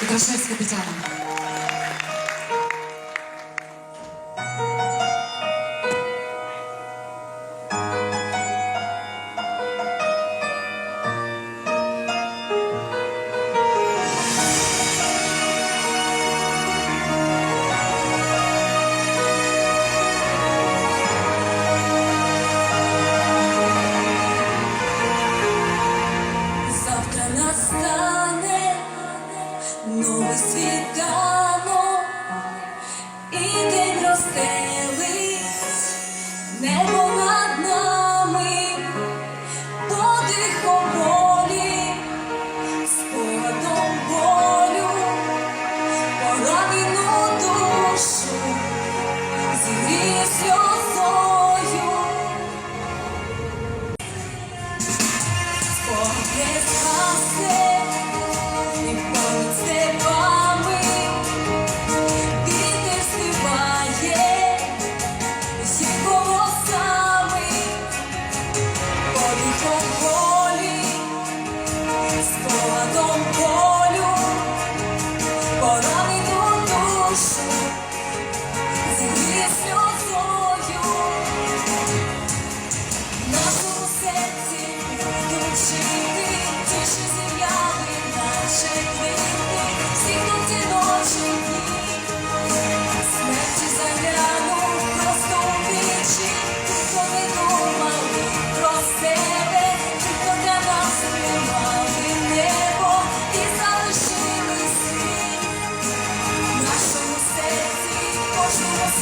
Петрашевська Тетяна. Завтра настане новий світанок. І день розстелить небо над нами, подихом болі, спогадом болю, поранену душу, зігріє сльозою, спогляд хасе. don't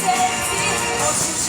серці очі